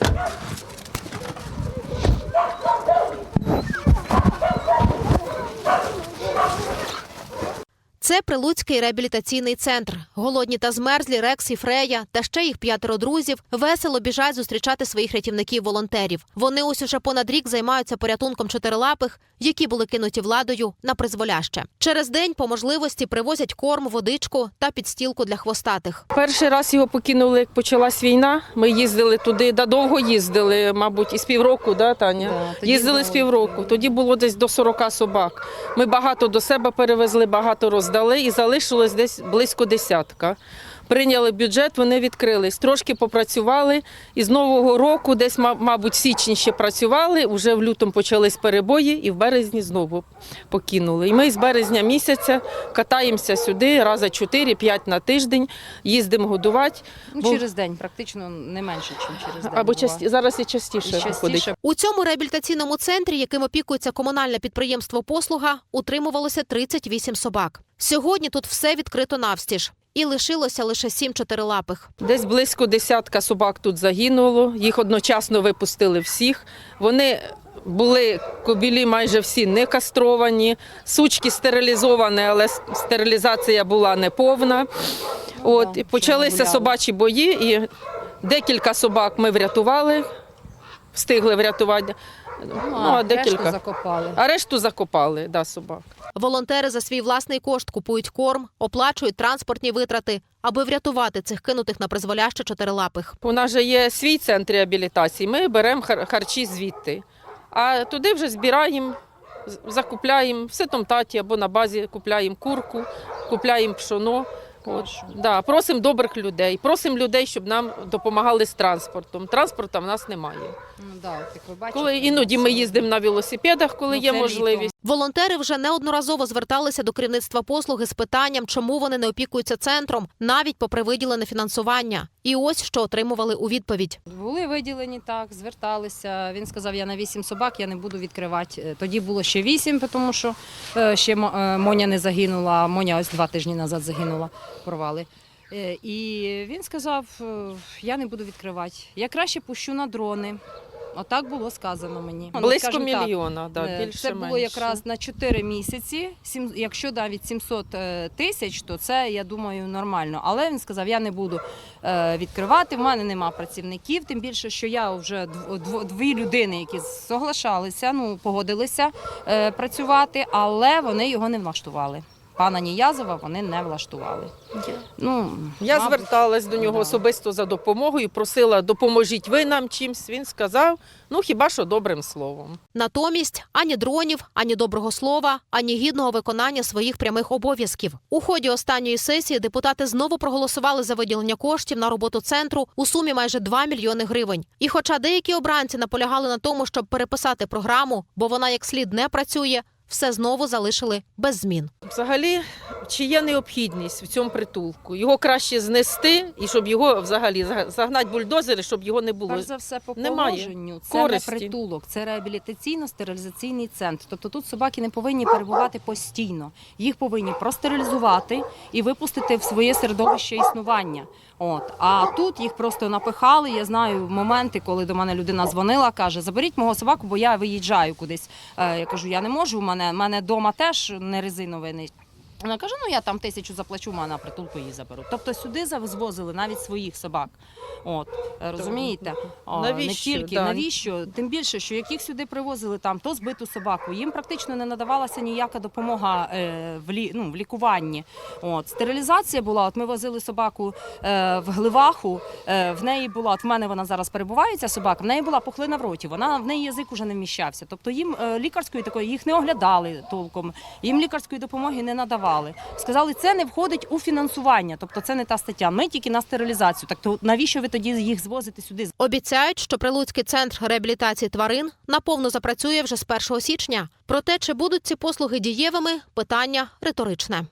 Thank you. Це Прилуцький реабілітаційний центр. Голодні та змерзлі Рекс і Фрея та ще їх п'ятеро друзів весело біжать зустрічати своїх рятівників-волонтерів. Вони ось уже понад рік займаються порятунком чотирилапих, які були кинуті владою на призволяще. Через день по можливості привозять корм, водичку та підстілку для хвостатих. Перший раз його покинули, як почалась війна. Ми їздили туди, да довго їздили, мабуть, із півроку, да, Таня? Да, тоді їздили з півроку. Тоді було десь до 40 собак. Ми багато до себе перевезли, багато роздали і залишилось десь близько десятка. Прийняли бюджет, вони відкрились. Трошки попрацювали. І з нового року, десь, ма- мабуть, в січні ще працювали. Уже в лютому почались перебої, і в березні знову покинули. І ми з березня місяця катаємося сюди рази 4-5 на тиждень, їздимо годувати. Ну, Бо- через день, практично не менше, ніж через день. Або часті... зараз і частіше, І виходить. У цьому реабілітаційному центрі, яким опікується комунальне підприємство Послуга, утримувалося 38 собак. Сьогодні тут все відкрито навстіж. І лишилося лише сім чотирилапих. Десь близько десятка собак тут загинуло. Їх одночасно випустили всіх. Вони були кобілі майже всі не кастровані, сучки стерилізовані, але стерилізація була неповна. От, і почалися собачі бої, і декілька собак ми врятували, встигли врятувати. Ну, а решту закопали. А решту закопали, да, собак. Волонтери за свій власний кошт купують корм, оплачують транспортні витрати, аби врятувати цих кинутих на призволяще чотирилапих. У нас же є свій центр реабілітації. Ми беремо хар- харчі звідти, а туди вже збираємо, з- закупляємо в ситом таті або на базі купляємо курку, купляємо пшоно. От, да, просимо добрих людей, просимо людей, щоб нам допомагали з транспортом. Транспорту в нас немає. Ну, да, так ви бачите, Коли іноді ми їздимо на велосипедах, коли Ну, є це можливість. Волонтери вже неодноразово зверталися до керівництва послуги з питанням, чому вони не опікуються центром, навіть попри виділене фінансування. І ось що отримували у відповідь. Були виділені так, зверталися. Він сказав, я на вісім собак, я не буду відкривати. Е, Тоді було ще вісім, тому що е, ще е, Моня не загинула, а Моня ось два тижні назад загинула, порвали. І він сказав, я не буду відкривати. Я краще пущу на дрони. Отак було сказано мені. Ну, Близько скажімо так, мільйона, да, Е, більше Це було менше. якраз на 4 місяці. Сім- Якщо навіть 700 е, тисяч, то це я думаю нормально. Але він сказав, я не буду е, відкривати. В мене нема працівників. Тим більше, що я вже дв- дв- дві людини, які соглашалися, ну погодилися е, працювати, але вони його не влаштували. Пана Ніязова вони не влаштували. Ну Я мабуть, зверталась до нього да. особисто за допомогою, просила, допоможіть ви нам чимсь. Він сказав, ну хіба що добрим словом. Натомість ані дронів, ані доброго слова, ані гідного виконання своїх прямих обов'язків. У ході останньої сесії депутати знову проголосували за виділення коштів на роботу центру у сумі майже 2 мільйони гривень. І хоча деякі обранці наполягали на тому, щоб переписати програму, бо вона як слід не працює, все знову залишили без змін. Взагалі, чи є необхідність в цьому притулку? Його краще знести і щоб його взагалі загнати бульдозери, щоб його не було. Перш за все, по Немає положенню це користі. не притулок, це реабілітаційно-стерилізаційний центр. Тобто тут собаки не повинні перебувати постійно. Їх повинні простерилізувати і випустити в своє середовище існування. От а тут їх просто напихали. Я знаю моменти, коли до мене людина дзвонила, каже: Заберіть мого собаку, бо я виїжджаю кудись. Е, Я кажу, я не можу. У мене, у мене вдома теж не резиновий. Вона каже: ну я там тисячу заплачу, а на притулку її заберу. Тобто сюди звозили навіть своїх собак. От розумієте? Навіщо? Не тільки Да. навіщо? Тим більше, що як їх сюди привозили там, то збиту собаку, їм практично не надавалася ніяка допомога е, в, лі, ну, в лікуванні. От стерилізація була. От ми возили собаку е, в гливаху. Е, в неї була, от в мене вона зараз перебуває, ця собака. В неї була пухлина в роті. Вона в неї язик уже не вміщався. Тобто їм е, лікарської такої їх не оглядали толком. Їм лікарської допомоги не надавали. Сказали, це не входить у фінансування, тобто це не та стаття. Ми тільки на стерилізацію. Так то навіщо ви тоді їх звозите сюди? Обіцяють, що Прилуцький центр реабілітації тварин наповно запрацює вже з 1 січня. Проте, чи будуть ці послуги дієвими, питання риторичне.